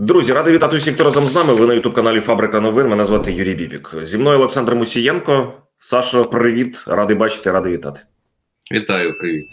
Друзі, радий вітати всіх, хто разом з нами. Ви на ютуб каналі Фабрика новин. Мене звати Юрій Бібік. Зі мною Олександр Мусієнко. Сашо, привіт, радий бачити, радий вітати. Вітаю, привіт.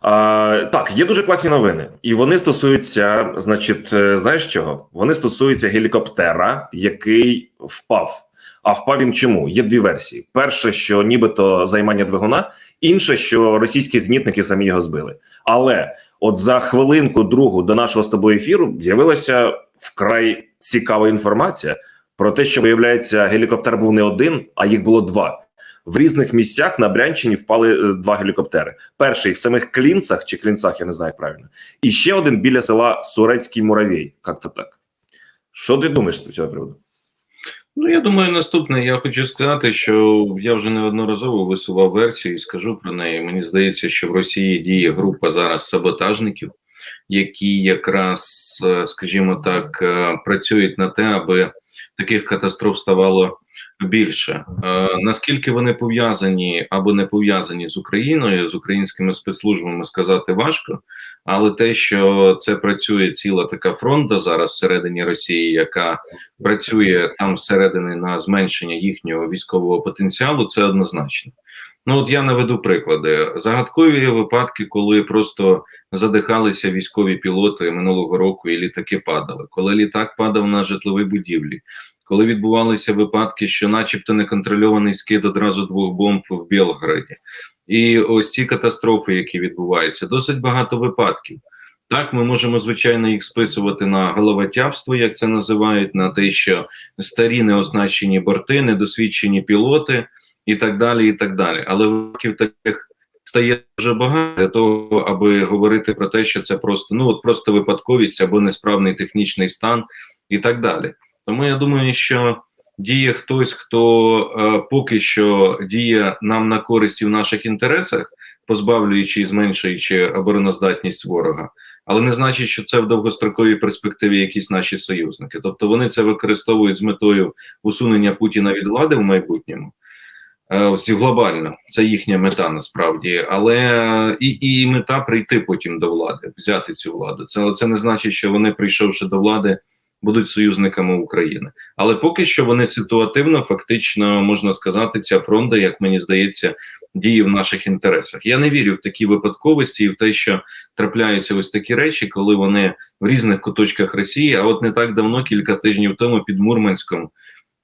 А, так, є дуже класні новини, і вони стосуються, значить, е, знаєш чого? Вони стосуються гелікоптера, який впав. А впав він чому? Є дві версії: перше, що нібито займання двигуна, інше, що російські знітники самі його збили. Але от за хвилинку другу до нашого з тобою ефіру з'явилася вкрай цікава інформація про те, що виявляється, гелікоптер був не один, а їх було два. В різних місцях на Брянщині впали е, два гелікоптери. Перший в самих Клінцах чи Клінцах, я не знаю правильно, і ще один біля села Сурецький Муравій. Як то так? Що ти думаєш з цього приводу? Ну, я думаю, наступне. Я хочу сказати, що я вже неодноразово висував версію і скажу про неї. Мені здається, що в Росії діє група зараз саботажників, які якраз, е, скажімо так, е, працюють на те, аби таких катастроф ставало більше. Е, Наскільки вони пов'язані або не пов'язані з Україною, з українськими спецслужбами, сказати важко. Але те, що це працює ціла така фронта зараз всередині Росії, яка працює там всередині на зменшення їхнього військового потенціалу, це однозначно. Ну от я наведу приклади. Загадкові випадки, коли просто задихалися військові пілоти минулого року і літаки падали, коли літак падав на житлові будівлі, коли відбувалися випадки, що, начебто, неконтрольований скид одразу двох бомб в Білгороді. І ось ці катастрофи, які відбуваються, досить багато випадків. Так, ми можемо звичайно їх списувати на головотяпство, як це називають, на те, що старі неоснащені борти, недосвідчені пілоти і так далі. і так далі. Але випадків таких стає дуже багато для того, аби говорити про те, що це просто ну от просто випадковість або несправний технічний стан, і так далі. Тому я думаю, що діє хтось, хто е, поки що діє нам на користь і в наших інтересах, позбавлюючи і зменшуючи обороноздатність ворога, але не значить, що це в довгостроковій перспективі якісь наші союзники. Тобто вони це використовують з метою усунення Путіна від влади в майбутньому. Е, Ось глобально, це їхня мета насправді, але і і мета прийти потім до влади, взяти цю владу. Це це не значить, що вони, прийшовши до влади, будуть союзниками України. Але поки що вони ситуативно, фактично можна сказати, ця фронта, як мені здається, діє в наших інтересах. Я не вірю в такі випадковості і в те, що трапляються ось такі речі, коли вони в різних куточках Росії. А от не так давно, кілька тижнів тому, під Мурманськом.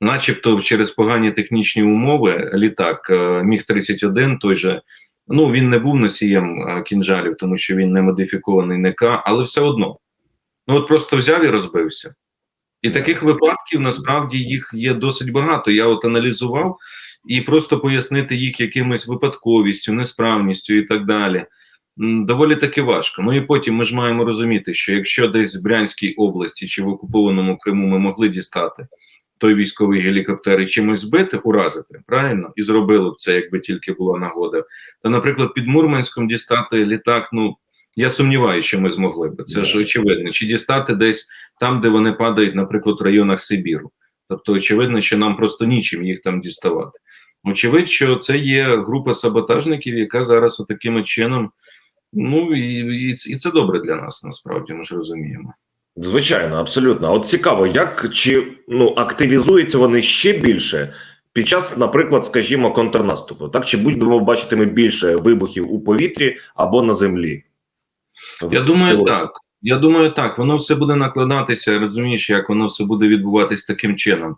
Начебто, через погані технічні умови, літак е, Міг 31 той же ну він не був носієм е, кінжалів, тому що він не модифікований НК, але все одно. Ну от просто взяв і розбився. І таких випадків насправді їх є досить багато. Я от аналізував і просто пояснити їх якимось випадковістю, несправністю і так далі. Доволі таки важко. Ну і потім ми ж маємо розуміти, що якщо десь в Брянській області чи в окупованому Криму ми могли дістати той військовий гелікоптер і чимось збити, уразити, правильно? І зробили б це, якби тільки була нагода. То, наприклад, під Мурманськом дістати літак, ну я сумніваюся, що ми змогли б. Це ж очевидно. Чи дістати десь там, де вони падають, наприклад, в районах Сибіру. Тобто, очевидно, що нам просто нічим їх там діставати. Очевидно, що це є група саботажників, яка зараз таким чином. Ну і, і, і це добре для нас, насправді, ми ж розуміємо. Звичайно, абсолютно. От цікаво, як чи ну активізуються вони ще більше під час, наприклад, скажімо, контрнаступу, так чи будемо бачити ми більше вибухів у повітрі або на землі? Я думаю, так. Я думаю, так. Воно все буде накладатися, розумієш, як воно все буде відбуватись таким чином.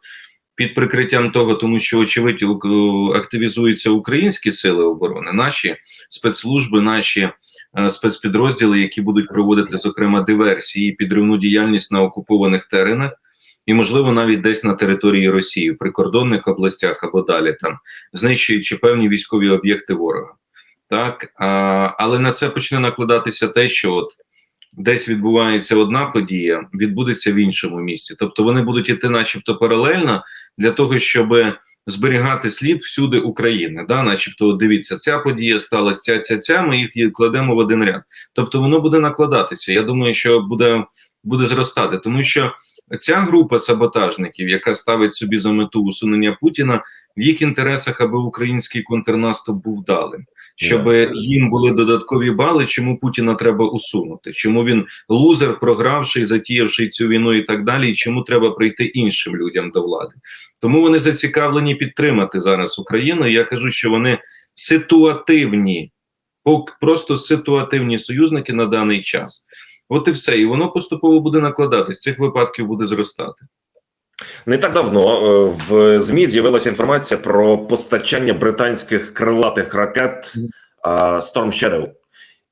Під прикриттям того, тому що, очевидно, активізуються українські сили оборони, наші спецслужби, наші е, спецпідрозділи, які будуть проводити, зокрема, диверсії, підривну діяльність на окупованих теренах, і, можливо, навіть десь на території Росії, в прикордонних областях або далі, там знищуючи певні військові об'єкти ворога. Так, а, але на це почне накладатися те, що от десь відбувається одна подія, відбудеться в іншому місці. Тобто вони будуть іти, начебто, паралельно для того, щоб зберігати слід всюди України. Да, начебто, дивіться, ця подія сталася, ця ця ця. Ми їх кладемо в один ряд. Тобто, воно буде накладатися. Я думаю, що буде, буде зростати, тому що. Ця група саботажників, яка ставить собі за мету усунення Путіна, в їх інтересах, аби український контрнаступ був вдалим. Щоб їм були додаткові бали, чому Путіна треба усунути, чому він лузер, програвший, затіявши цю війну і так далі, і чому треба прийти іншим людям до влади. Тому вони зацікавлені підтримати зараз Україну. Я кажу, що вони ситуативні, просто ситуативні союзники на даний час. От і все, і воно поступово буде накладатись. Цих випадків буде зростати. Не так давно е, в ЗМІ з'явилася інформація про постачання британських крилатих ракет Storm Shadow.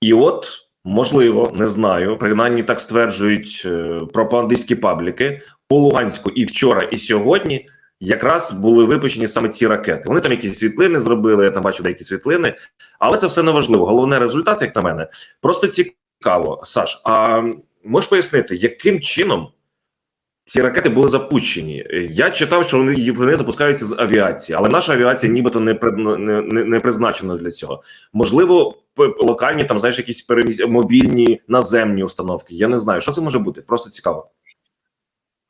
І от, можливо, не знаю, принаймні так стверджують е, пропагандистські пабліки по Луганську і вчора, і сьогодні. Якраз були випущені саме ці ракети. Вони там якісь світлини зробили. Я там бачив деякі світлини, але це все не важливо. Головне результат, як на мене, просто цікаво. Саш, а можеш пояснити, яким чином ці ракети були запущені. Я читав, що вони вони запускаються з авіації, але наша авіація нібито не не, не, призначена для цього. Можливо, локальні там знаєш якісь переміс... мобільні наземні установки. Я не знаю, що це може бути. Просто цікаво.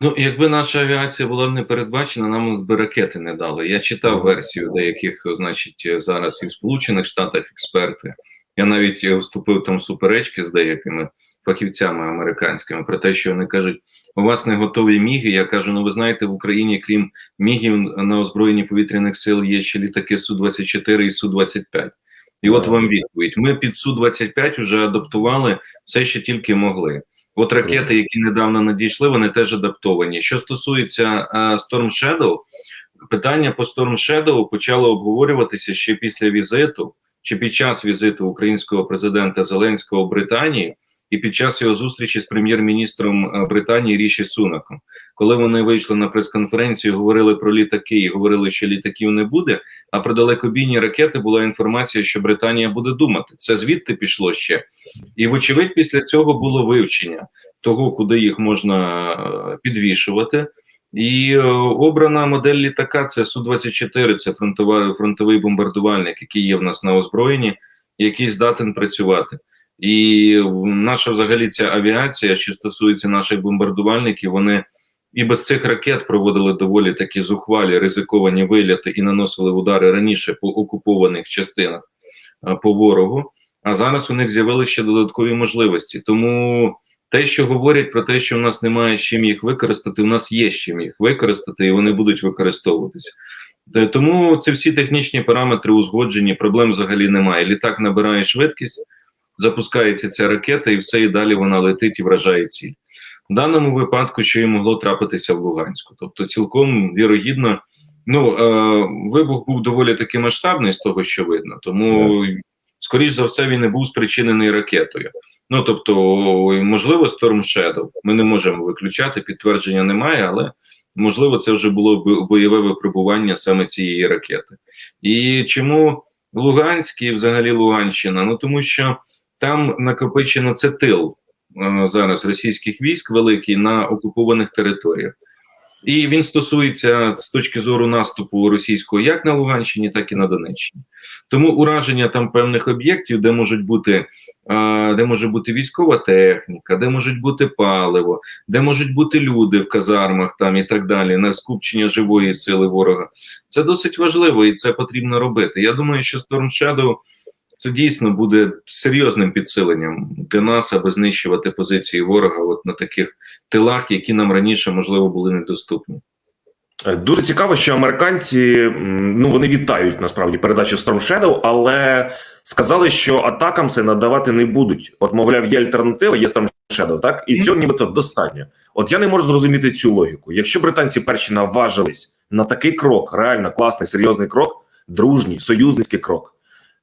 Ну, якби наша авіація була не передбачена, нам би ракети не дали. Я читав версію деяких, значить, зараз і в Сполучених Штатах експерти. Я навіть е, вступив там суперечки з деякими фахівцями американськими про те, що вони кажуть, у вас не готові міги. Я кажу, ну ви знаєте, в Україні, крім мігів на озброєнні повітряних сил, є ще літаки Су-24 і Су-25. І от вам відповідь. Ми під Су-25 вже адаптували все, що тільки могли. От ракети, які недавно надійшли, вони теж адаптовані. Що стосується а, Storm Shadow, питання по Storm Shadow почало обговорюватися ще після візиту чи під час візиту українського президента Зеленського в Британії і під час його зустрічі з прем'єр-міністром е, Британії Ріші Сунаком. Коли вони вийшли на прес-конференцію, говорили про літаки і говорили, що літаків не буде. А про далекобійні ракети була інформація, що Британія буде думати. Це звідти пішло ще. І, вочевидь, після цього було вивчення того, куди їх можна е, підвішувати. І е, обрана модель літака це Су-24, це фронтова, фронтовий бомбардувальник, який є в нас на озброєнні, який здатен працювати. І наша взагалі ця авіація, що стосується наших бомбардувальників, вони і без цих ракет проводили доволі такі зухвалі ризиковані виляти і наносили удари раніше по окупованих частинах е, по ворогу. А зараз у них з'явилися ще додаткові можливості. Тому те, що говорять про те, що в нас немає з чим їх використати, у нас є з чим їх використати, і вони будуть використовуватися. Е, Тому це всі технічні параметри узгоджені, проблем взагалі немає. Літак набирає швидкість, запускається ця ракета, і все, і далі вона летить і вражає ціль. В даному випадку, що і могло трапитися в Луганську. Тобто, цілком вірогідно, ну е, вибух був доволі таки масштабний з того, що видно, тому, скоріш за все, він не був спричинений ракетою. Ну тобто, можливо, Storm Shadow. Ми не можемо виключати, підтвердження немає, але можливо, це вже було бо- бойове випробування саме цієї ракети. І чому Луганськ і взагалі Луганщина? Ну тому що там накопичено це тил е, зараз російських військ великий на окупованих територіях. І він стосується з точки зору наступу російського як на Луганщині, так і на Донеччині. Тому ураження там певних об'єктів, де можуть бути е, де може бути військова техніка, де можуть бути паливо, де можуть бути люди в казармах там і так далі, на скупчення живої сили ворога. Це досить важливо і це потрібно робити. Я думаю, що Storm Shadow це дійсно буде серйозним підсиленням для нас, аби знищувати позиції ворога от на таких тилах, які нам раніше можливо були недоступні. Е, Дуже цікаво, що американці ну вони вітають насправді передачу Storm Shadow, але сказали, що атакам це надавати не будуть. От, мовляв, є альтернатива, є Storm Shadow, так і цього нібито достатньо. От я не можу зрозуміти цю логіку. Якщо британці перші наважились на такий крок, реально класний, серйозний крок, дружній, союзницький крок,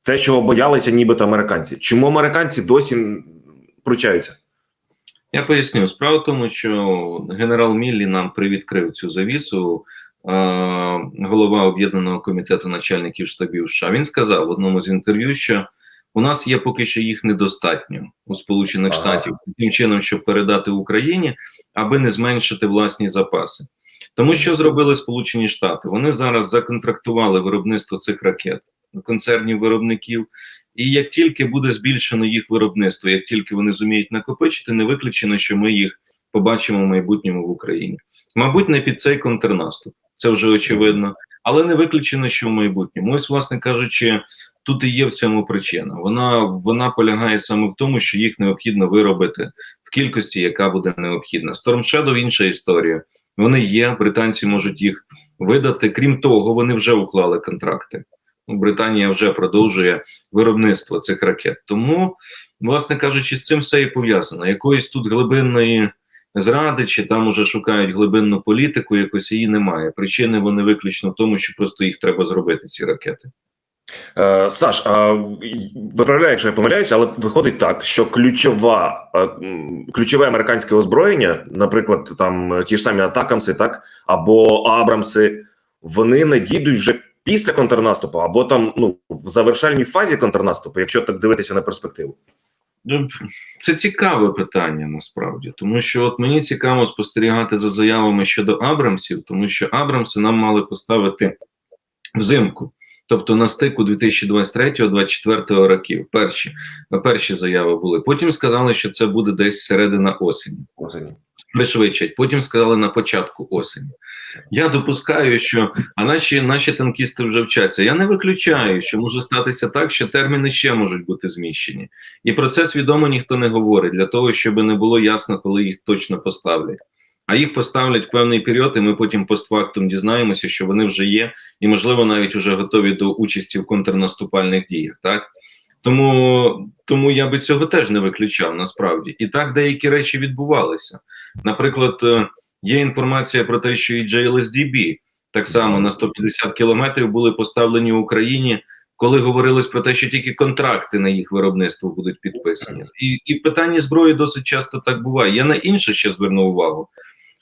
те, чого боялися, нібито американці. Чому американці досі пручаються? Я поясню. Справа в тому, що генерал Міллі нам привідкрив цю завісу. е, Голова об'єднаного комітету начальників штабів США він сказав в одному з інтерв'ю, що у нас є поки що їх недостатньо у Сполучених Ага. Штатів таким чином, щоб передати Україні, аби не зменшити власні запаси. Тому що зробили Сполучені Штати? Вони зараз законтрактували виробництво цих ракет концернів виробників. І як тільки буде збільшено їх виробництво, як тільки вони зуміють накопичити, не виключено, що ми їх побачимо в майбутньому в Україні. Мабуть, не під цей контрнаступ, це вже очевидно. але не виключено, що в майбутньому. Ось, власне кажучи, тут і є в цьому причина. Вона вона полягає саме в тому, що їх необхідно виробити в кількості, яка буде необхідна. Storm Shadow – інша історія. Вони є, британці можуть їх видати. Крім того, вони вже уклали контракти. Ну, Британія вже продовжує виробництво цих ракет. Тому, власне кажучи, з цим все і пов'язано. Якоїсь тут глибинної зради, чи там уже шукають глибинну політику, якось її немає. Причини вони виключно в тому, що просто їх треба зробити, ці ракети. Е, Саш, виправляю, якщо я помиляюся, але виходить так, що ключова е, ключове американське озброєння, наприклад, там ті ж самі атакамси, так або Абрамси, вони надійдуть вже після контрнаступу, або там ну в завершальній фазі контрнаступу, якщо так дивитися на перспективу. Ну, Це цікаве питання насправді, тому що от мені цікаво спостерігати за заявами щодо Абрамсів, тому що Абрамси нам мали поставити взимку, тобто на стику 2023-2024 років. Перші перші заяви були. Потім сказали, що це буде десь середина осені. Осені. Пришвидшать. Потім сказали на початку осені. Я допускаю, що а наші наші танкісти вже вчаться. Я не виключаю, що може статися так, що терміни ще можуть бути зміщені, і про це свідомо ніхто не говорить для того, щоб не було ясно, коли їх точно поставлять. А їх поставлять в певний період, і ми потім постфактум дізнаємося, що вони вже є, і можливо навіть вже готові до участі в контрнаступальних діях. Так тому, тому я би цього теж не виключав насправді. І так деякі речі відбувалися. Наприклад, е, є інформація про те, що і JLSDB так само на 150 кілометрів були поставлені в Україні, коли говорилось про те, що тільки контракти на їх виробництво будуть підписані. І і в питанні зброї досить часто так буває. Я на інше ще зверну увагу.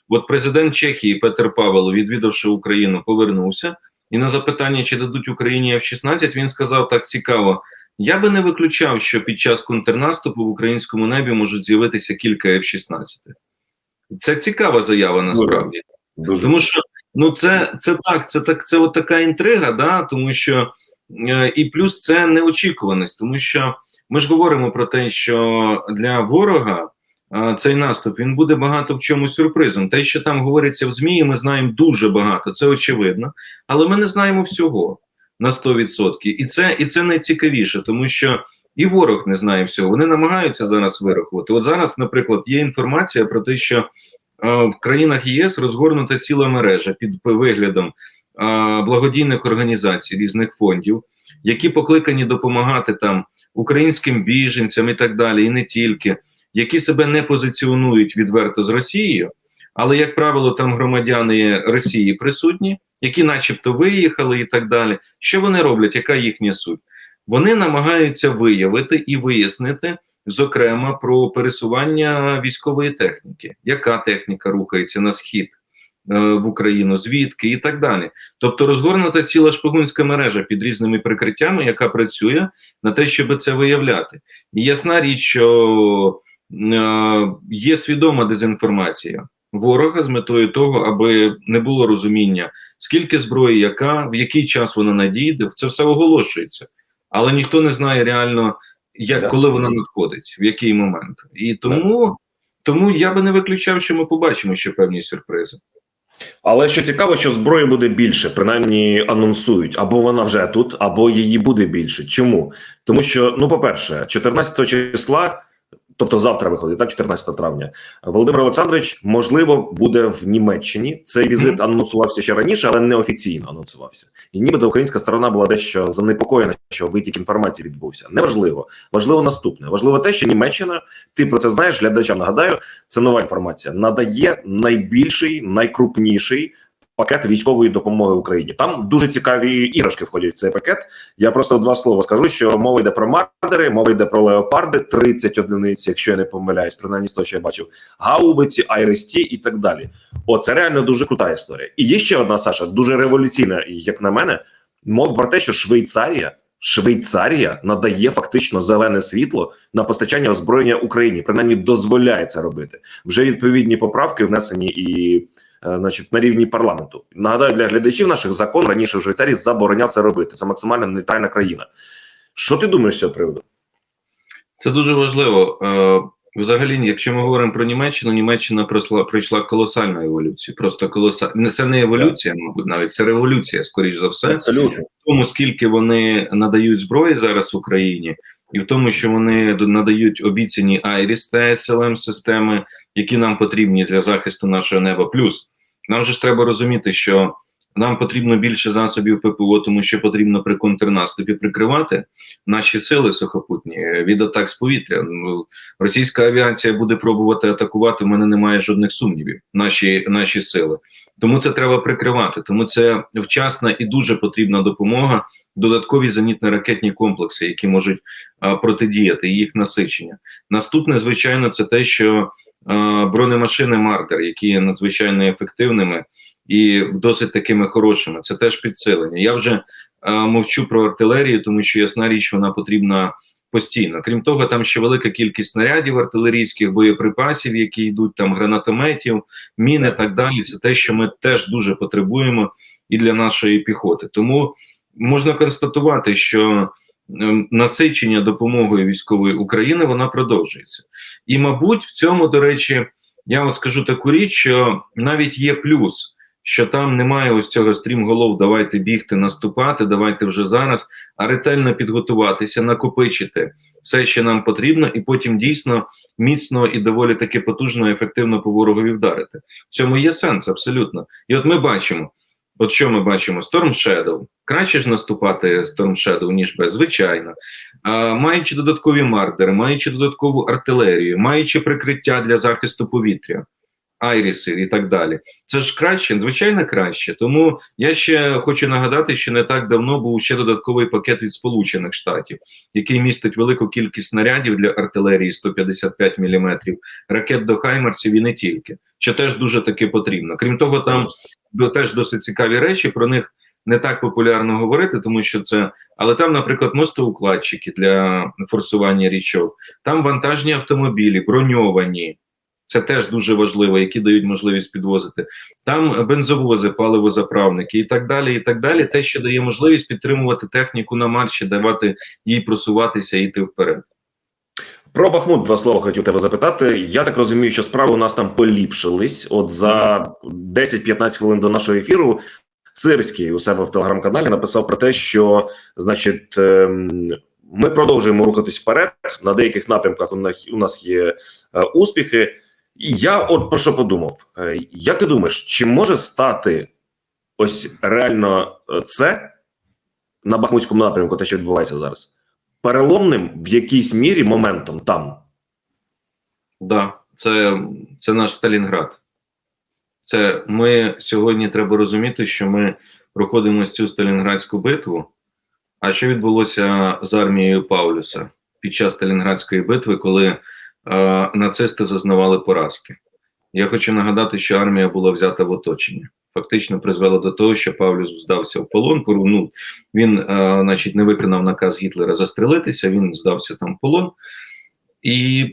От президент Чехії Петер Павел, відвідавши Україну, повернувся, і на запитання, чи дадуть Україні F-16, він сказав так цікаво. Я би не виключав, що під час контрнаступу в українському небі можуть з'явитися кілька F-16. Це цікава заява насправді. Дуже. Тому що ну це це так, це так, це от така інтрига, да, тому що е, і плюс це неочікуваність, тому що ми ж говоримо про те, що для ворога е, цей наступ він буде багато в чому сюрпризом. Те, що там говориться в ЗМІ, ми знаємо дуже багато, це очевидно, але ми не знаємо всього на 100%. І це, і це найцікавіше, тому що. І ворог не знає всього. Вони намагаються зараз вирахувати. От зараз, наприклад, є інформація про те, що е, в країнах ЄС розгорнута ціла мережа під виглядом е, благодійних організацій різних фондів, які покликані допомагати там українським біженцям і так далі, і не тільки, які себе не позиціонують відверто з Росією, але, як правило, там громадяни Росії присутні, які, начебто, виїхали і так далі. Що вони роблять? Яка їхня суть? Вони намагаються виявити і вияснити, зокрема, про пересування військової техніки, яка техніка рухається на схід е, в Україну, звідки і так далі. Тобто розгорнута ціла шпигунська мережа під різними прикриттями, яка працює на те, щоб це виявляти. І ясна річ, що е, є свідома дезінформація ворога з метою того, аби не було розуміння, скільки зброї, яка, в який час вона надійде, це все оголошується але ніхто не знає реально, як коли вона надходить, в який момент. І тому, тому я би не виключав, що ми побачимо ще певні сюрпризи. Але що цікаво, що зброї буде більше, принаймні анонсують, або вона вже тут, або її буде більше. Чому? Тому що, ну, по-перше, 14 числа, тобто завтра виходить, так, 14 травня, Володимир Олександрович, можливо, буде в Німеччині. Цей візит анонсувався ще раніше, але не офіційно анонсувався. І нібито українська сторона була дещо занепокоєна, що витік інформації відбувся. Неважливо. Важливо наступне. Важливо те, що Німеччина, ти про це знаєш, глядачам нагадаю, це нова інформація. Надає найбільший, найкрупніший пакет військової допомоги Україні. Там дуже цікаві іграшки входять в цей пакет. Я просто два слова скажу, що мова йде про мардери, мова йде про леопарди, 30 одиниць, якщо я не помиляюсь, принаймні з того, що я бачив, гаубиці, айресті і так далі. О, це реально дуже крута історія. І є ще одна Саша, дуже революційна, як на мене, мова про те, що Швейцарія. Швейцарія надає фактично зелене світло на постачання озброєння Україні, принаймні дозволяє це робити. Вже відповідні поправки внесені і, значить, на рівні парламенту. Нагадаю для глядачів наших закон раніше в Швейцарії забороняв це робити. Це максимально нейтральна країна. Що ти думаєш з цього приводу? Це дуже важливо. Е, Взагалі, якщо ми говоримо про Німеччину, Німеччина пройшла, пройшла колосальну еволюцію. Просто колосальну. Це не еволюція, мабуть, навіть це революція, скоріш за все. Абсолютно. в тому, скільки вони надають зброї зараз Україні, і в тому, що вони надають обіцяні Айріс та СЛМ системи, які нам потрібні для захисту нашого неба. Плюс нам же ж треба розуміти, що нам потрібно більше засобів ППО, тому що потрібно при контрнаступі прикривати наші сили сухопутні е, від атак з повітря. Ну, російська авіація буде пробувати атакувати. В мене немає жодних сумнівів. Наші наші сили. Тому це треба прикривати. Тому це вчасна і дуже потрібна допомога. Додаткові зенітно-ракетні комплекси, які можуть а, протидіяти їх насичення. Наступне, звичайно, це те, що бронемашини Мартер, які є надзвичайно ефективними і досить такими хорошими. Це теж підсилення. Я вже мовчу про артилерію, тому що ясна річ, вона потрібна постійно. Крім того, там ще велика кількість снарядів артилерійських боєприпасів, які йдуть там гранатометів, міни так далі. Це те, що ми теж дуже потребуємо і для нашої піхоти. Тому можна констатувати, що насичення допомогою військової України вона продовжується. І, мабуть, в цьому, до речі, я от скажу таку річ, що навіть є плюс, що там немає ось цього стрімголов, давайте бігти, наступати, давайте вже зараз, а ретельно підготуватися, накопичити все, що нам потрібно, і потім дійсно міцно і доволі таки потужно, ефективно по ворогові вдарити. В цьому є сенс абсолютно. І от ми бачимо. От що ми бачимо? Storm Shadow. Краще ж наступати Storm Shadow, ніж без, звичайно. А, маючи додаткові мардери, маючи додаткову артилерію, маючи прикриття для захисту повітря, айріси і так далі. Це ж краще, звичайно, краще. Тому я ще хочу нагадати, що не так давно був ще додатковий пакет від Сполучених Штатів, який містить велику кількість снарядів для артилерії 155 мм, ракет до Хаймерсів і не тільки, що теж дуже таки потрібно. Крім того, там теж досить цікаві речі. Про них не так популярно говорити, тому що це. Але там, наприклад, мостоукладчики для форсування річок, там вантажні автомобілі, броньовані. Це теж дуже важливо, які дають можливість підвозити. Там бензовози, паливозаправники і так далі. І так далі. Те, що дає можливість підтримувати техніку на марші, давати їй просуватися і йти вперед. Про Бахмут два слова хотів тебе запитати. Я так розумію, що справи у нас там поліпшились. От за 10-15 хвилин до нашого ефіру Сирський у себе в телеграм-каналі написав про те, що значить ем, ми продовжуємо рухатись вперед. На деяких напрямках у нас у нас є е, успіхи. І я от про що подумав: Е, як ти думаєш, чи може стати ось реально е, це на Бахмутському напрямку, те, що відбувається зараз? Переломним в якійсь мірі моментом там. Да, це, це наш Сталінград. Це ми сьогодні треба розуміти, що ми проходимо цю Сталінградську битву. А що відбулося з армією Паулюса під час Сталінградської битви, коли е, нацисти зазнавали поразки? Я хочу нагадати, що армія була взята в оточення. Фактично призвела до того, що Павлюс здався в полон. Ну, він, е, значить, не виконав наказ Гітлера застрелитися, він здався там в полон. І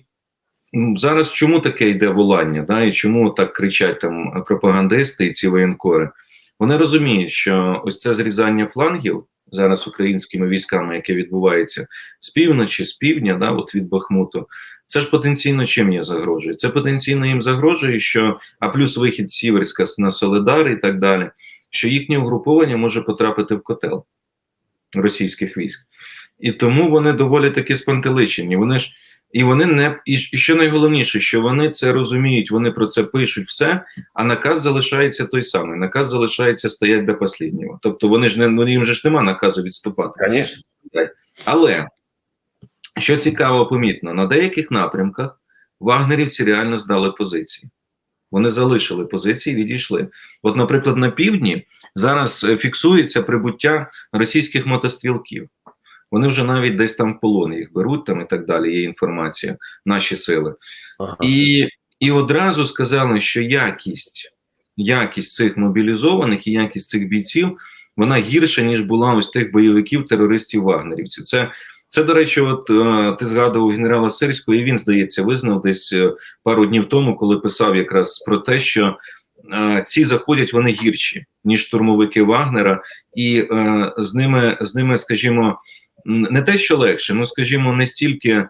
зараз чому таке йде волання? Да? І чому так кричать там пропагандисти і ці воєнкори? Вони розуміють, що ось це зрізання флангів зараз українськими військами, яке відбувається з півночі, з півдня, да, от від Бахмуту, це ж потенційно чим їм загрожує? Це потенційно їм загрожує, що а плюс вихід Сіверська на Солидар і так далі, що їхнє угруповання може потрапити в котел російських військ. І тому вони доволі таки спантеличені. Вони ж і вони не і, і що найголовніше, що вони це розуміють, вони про це пишуть все, а наказ залишається той самий. Наказ залишається стоять до останнього. Тобто вони ж не ну, їм же ж нема наказу відступати. Звісно. Але що цікаво, помітно, на деяких напрямках вагнерівці реально здали позиції. Вони залишили позиції, відійшли. От, наприклад, на півдні зараз е, фіксується прибуття російських мотострілків. Вони вже навіть десь там в полон їх беруть там і так далі. Є інформація, наші сили. Ага. І, і одразу сказали, що якість, якість цих мобілізованих і якість цих бійців вона гірша, ніж була ось тих бойовиків, терористів вагнерівців. Це, це до речі, от е, ти згадував генерала Сирського, і він, здається, визнав десь е, пару днів тому, коли писав якраз про те, що е, ці заходять вони гірші, ніж штурмовики Вагнера, і з ними, з ними, скажімо, не те, що легше, ну скажімо, не стільки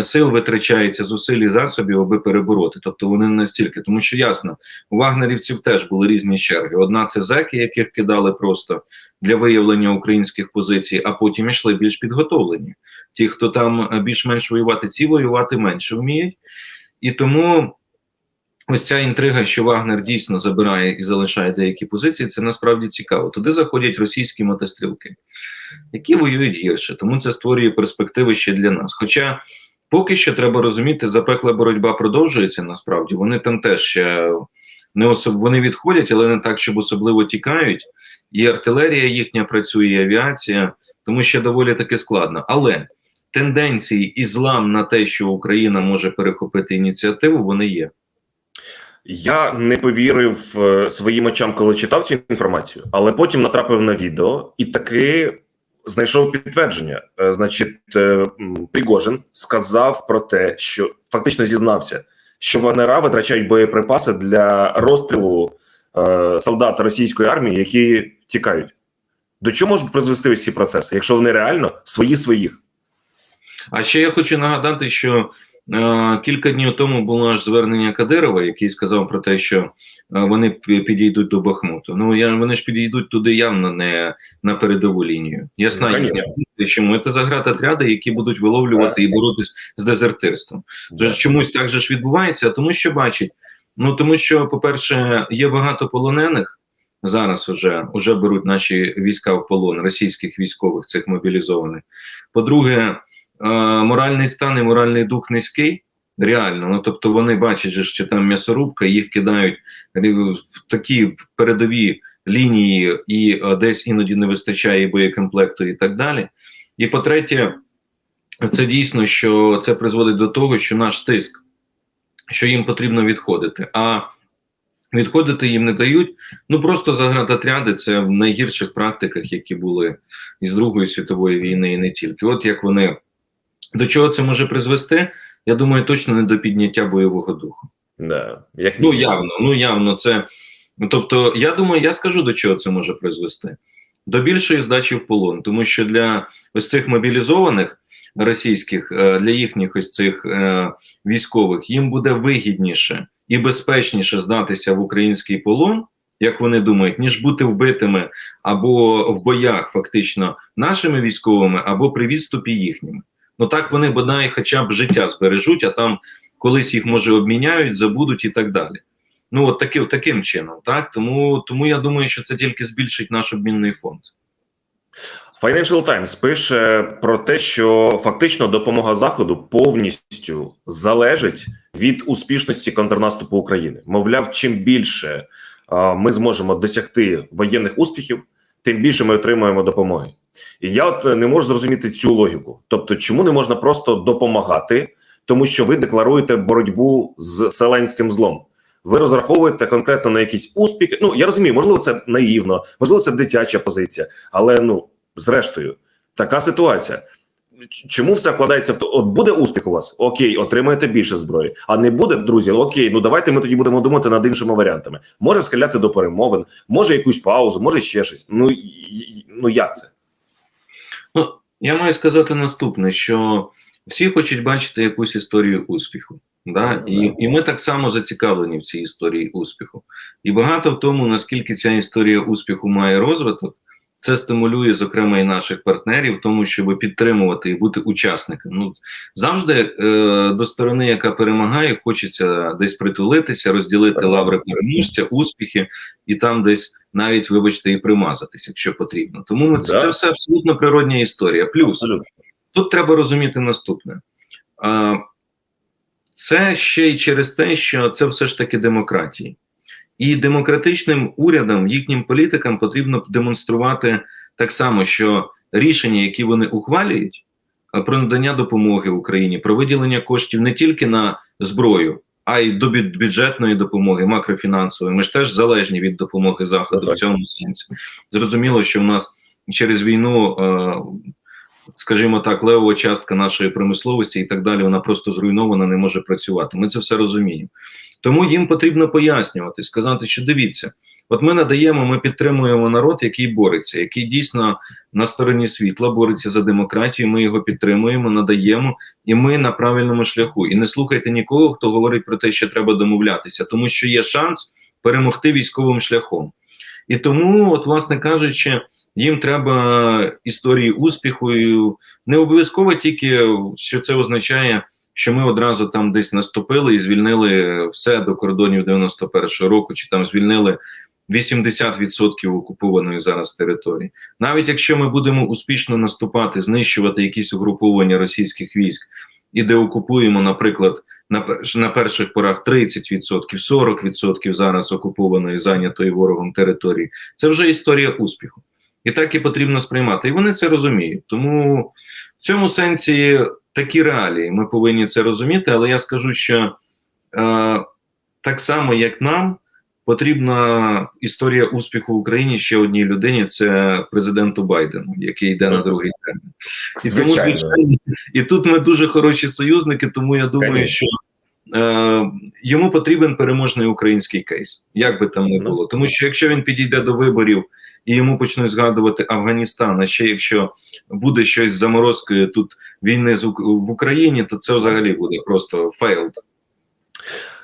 сил витрачається зусиль і засобів, аби перебороти. Тобто вони не настільки, тому що ясно, у вагнерівців теж були різні черги. Одна це зеки, яких кидали просто для виявлення українських позицій, а потім йшли більш підготовлені. Ті, хто там е, більш-менш воювати, ці воювати менше вміють, і тому. Ось ця інтрига, що Вагнер дійсно забирає і залишає деякі позиції, це насправді цікаво. Туди заходять російські мотострілки, які воюють гірше, тому це створює перспективи ще для нас. Хоча поки що треба розуміти, запекла боротьба продовжується насправді. Вони там теж ще не особ... вони відходять, але не так, щоб особливо тікають. І артилерія їхня працює, і авіація, тому ще доволі таки складно. Але тенденції і злам на те, що Україна може перехопити ініціативу, вони є. Я не повірив е, своїм очам, коли читав цю інформацію, але потім натрапив на відео і таки знайшов підтвердження. Е, Значить, е, Пригожин сказав про те, що фактично зізнався, що ВНРА витрачають боєприпаси для розстрілу е, солдат російської армії, які тікають. До чого можуть призвести ось ці процеси, якщо вони реально свої своїх? А ще я хочу нагадати, що кілька днів тому було аж звернення Кадирова, який сказав про те, що е, вони підійдуть до Бахмуту. Ну я вони ж підійдуть туди явно не на передову лінію. Ясна Ну, чому це заградотряди, які будуть виловлювати і боротись з дезертирством. Тож чомусь так же ж відбувається, тому що бачить. Ну тому що, по-перше, є багато полонених. Зараз уже, уже беруть наші війська в полон російських військових, цих мобілізованих. По-друге, е, моральний стан і моральний дух низький. Реально, ну тобто вони бачать, що там м'ясорубка, їх кидають в такі передові лінії, і десь іноді не вистачає боєкомплекту і так далі. І по-третє, це дійсно, що це призводить до того, що наш тиск, що їм потрібно відходити. А відходити їм не дають. Ну просто заградотряди це в найгірших практиках, які були із Другої світової війни, і не тільки. От як вони до чого це може призвести? Я думаю, точно не до підняття бойового духу. Да. Як Ну явно, ну явно це. Тобто, я думаю, я скажу до чого це може призвести. До більшої здачі в полон, тому що для ось цих мобілізованих російських, е, для їхніх ось цих е, військових їм буде вигідніше і безпечніше здатися в український полон, як вони думають, ніж бути вбитими або в боях, фактично, нашими військовими, або при відступі їхніми. Ну так вони бодай хоча б життя збережуть, а там колись їх може обміняють, забудуть і так далі. Ну, от таки, таким чином, так тому, тому я думаю, що це тільки збільшить наш обмінний фонд. Financial Times пише про те, що фактично допомога Заходу повністю залежить від успішності контрнаступу України. Мовляв, чим більше а, ми зможемо досягти воєнних успіхів, тим більше ми отримуємо допомоги. І я от не можу зрозуміти цю логіку. Тобто, чому не можна просто допомагати, тому що ви декларуєте боротьбу з селенським злом. Ви розраховуєте конкретно на якісь успіхи. Ну я розумію, можливо, це наївно, можливо, це дитяча позиція, але ну зрештою, така ситуація. Чому все вкладається в то? От буде успіх у вас? Окей, отримаєте більше зброї. А не буде, друзі, окей, ну давайте ми тоді будемо думати над іншими варіантами. Може схиляти до перемовин, може якусь паузу, може ще щось. Ну ну як це? Ну, я маю сказати наступне: що всі хочуть бачити якусь історію успіху. Да? І, і ми так само зацікавлені в цій історії успіху. І багато в тому, наскільки ця історія успіху має розвиток, це стимулює, зокрема, і наших партнерів, тому, щоб підтримувати і бути учасником. Ну завжди е, до сторони, яка перемагає, хочеться десь притулитися, розділити лаври переможця, успіхи, і там десь навіть, вибачте, і примазатися, якщо потрібно. Тому ми це, це все абсолютно природня історія. Плюс тут треба розуміти наступне. А, Це ще й через те, що це все ж таки демократії. І демократичним урядам, їхнім політикам потрібно демонструвати так само, що рішення, які вони ухвалюють, про надання допомоги Україні, про виділення коштів не тільки на зброю, а й до бюджетної допомоги, макрофінансової. Ми ж теж залежні від допомоги Заходу в цьому сенсі. Зрозуміло, що в нас через війну е, скажімо так, левова частка нашої промисловості і так далі, вона просто зруйнована, не може працювати. Ми це все розуміємо. Тому їм потрібно пояснювати, сказати, що дивіться, от ми надаємо, ми підтримуємо народ, який бореться, який дійсно на стороні світла бореться за демократію. Ми його підтримуємо, надаємо, і ми на правильному шляху. І не слухайте нікого, хто говорить про те, що треба домовлятися, тому що є шанс перемогти військовим шляхом. І тому, от, власне кажучи, їм треба історії успіху. І не обов'язково тільки, що це означає, що ми одразу там десь наступили і звільнили все до кордонів 91-го року, чи там звільнили 80% окупованої зараз території. Навіть якщо ми будемо успішно наступати, знищувати якісь угруповання російських військ і де окупуємо, наприклад, на, на перших порах 30%, 40% зараз окупованої зайнятої ворогом території, це вже історія успіху. І так і потрібно сприймати. І вони це розуміють. Тому в цьому сенсі такі реалії. Ми повинні це розуміти, але я скажу, що е, так само, як нам, потрібна історія успіху в Україні ще одній людині це президенту Байдену, який йде на другий термін. І тому, Звичайно. і тут ми дуже хороші союзники, тому я думаю, Конечно. що е, йому потрібен переможний український кейс, як би там не Ну. було. Тому що якщо він підійде до виборів і йому почнуть згадувати Афганістан, а ще якщо буде щось заморозкою тут війни з в Україні, то це взагалі буде просто failed.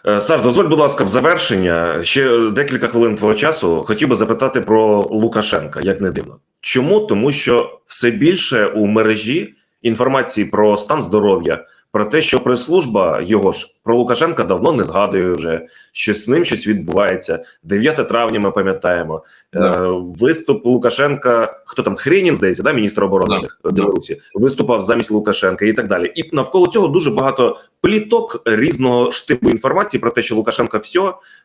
Е, Саш, дозволь, будь ласка, в завершення ще декілька хвилин твого часу. Хотів би запитати про Лукашенка, як не дивно. Чому? Тому що все більше у мережі інформації про стан здоров'я, про те, що прес-служба його ж про Лукашенка давно не згадує вже, що з ним щось відбувається. 9 травня ми пам'ятаємо. Да. Е, виступ Лукашенка, хто там Хренін, здається, да, міністр оборони Да. Білорусі, виступав замість Лукашенка і так далі. І навколо цього дуже багато пліток різного штибу інформації про те, що Лукашенка все,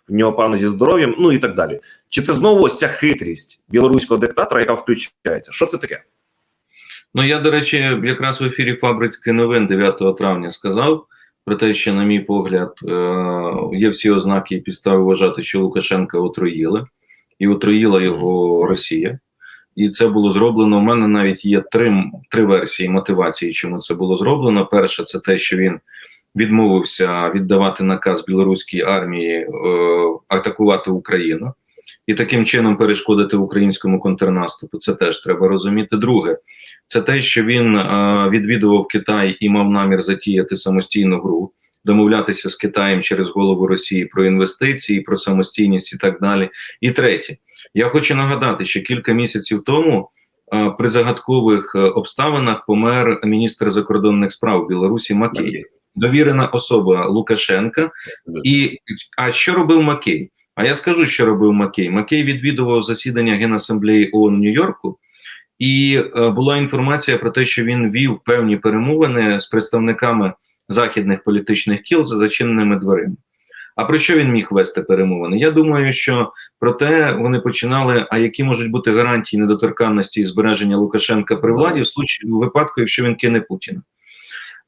в нього погано зі здоров'ям, ну і так далі. Чи це знову ось ця хитрість білоруського диктатора, яка включається? Що це таке? Ну я, до речі, якраз в ефірі фабрики новин 9 травня сказав про те, що, на мій погляд, е, є всі ознаки і підстави вважати, що Лукашенка отруїли, і отруїла його Росія. І це було зроблено. У мене навіть є три, три версії мотивації, чому це було зроблено. Перше, це те, що він відмовився віддавати наказ білоруській армії е, атакувати Україну і таким чином перешкодити українському контрнаступу. Це теж треба розуміти. Друге, це те, що він е, відвідував Китай і мав намір затіяти самостійну гру, домовлятися з Китаєм через голову Росії про інвестиції, про самостійність і так далі. І третє, я хочу нагадати, що кілька місяців тому. е, При загадкових е, обставинах помер міністр закордонних справ Білорусі Макей, довірена особа Лукашенка. І а що робив Макей? А я скажу, що робив Макей. Макей відвідував засідання Генасамблеї ООН в Нью-Йорку, і е, була інформація про те, що він вів певні перемовини з представниками західних політичних кіл за зачиненими дверима. А про що він міг вести перемовини? Я думаю, що про те вони починали. А які можуть бути гарантії недоторканності і збереження Лукашенка при владі в случаї в випадку, якщо він кине Путіна?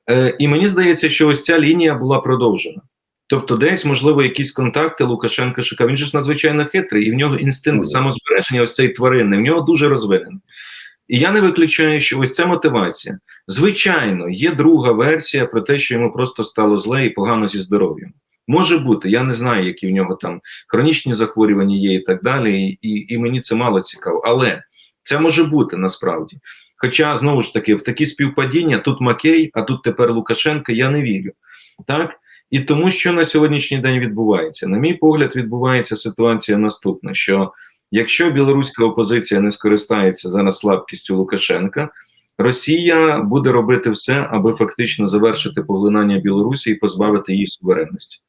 Е, і мені здається, що ось ця лінія була продовжена. Тобто, десь, можливо, якісь контакти Лукашенка шукав. Він же ж надзвичайно хитрий, і в нього інстинкт Мгм. самозбереження, ось цей тваринний, в нього дуже розвинений. І я не виключаю, що ось ця мотивація. Звичайно, є друга версія про те, що йому просто стало зле і погано зі здоров'ям. Може бути, я не знаю, які в нього там хронічні захворювання є і так далі, і, і, і мені це мало цікаво. Але це може бути насправді. Хоча, знову ж таки, в такі співпадіння тут Макей, а тут тепер Лукашенко, я не вірю. Так? І тому, що на сьогоднішній день відбувається, на мій погляд, відбувається ситуація наступна: що якщо білоруська опозиція не скористається зараз слабкістю Лукашенка, Росія буде робити все, аби фактично завершити поглинання Білорусі і позбавити її суверенності.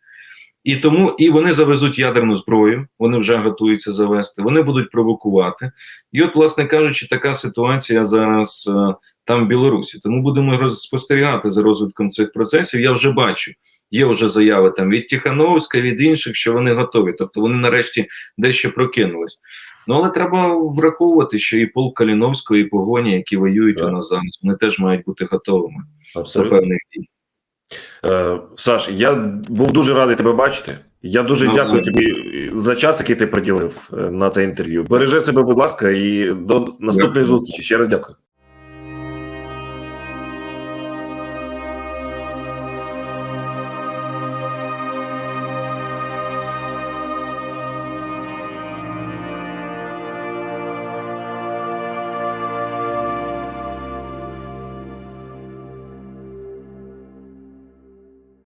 І тому і вони завезуть ядерну зброю, вони вже готуються завести, вони будуть провокувати. І, от, власне кажучи, така ситуація зараз е, там в Білорусі. Тому будемо спостерігати за розвитком цих процесів. Я вже бачу, є вже заяви там від Тихановська, від інших, що вони готові. Тобто вони нарешті дещо прокинулись. Ну але треба враховувати, що і полк Каліновського, і погоні, які воюють Так. у нас зараз, вони теж мають бути готовими до Абсолютно. певних дій. Е, Саш, я був дуже радий тебе бачити. Я дуже Ну, дякую так. тобі за час, який ти приділив е, на це інтерв'ю. Бережи себе, будь ласка, і до наступної Дякую. зустрічі. Ще раз дякую.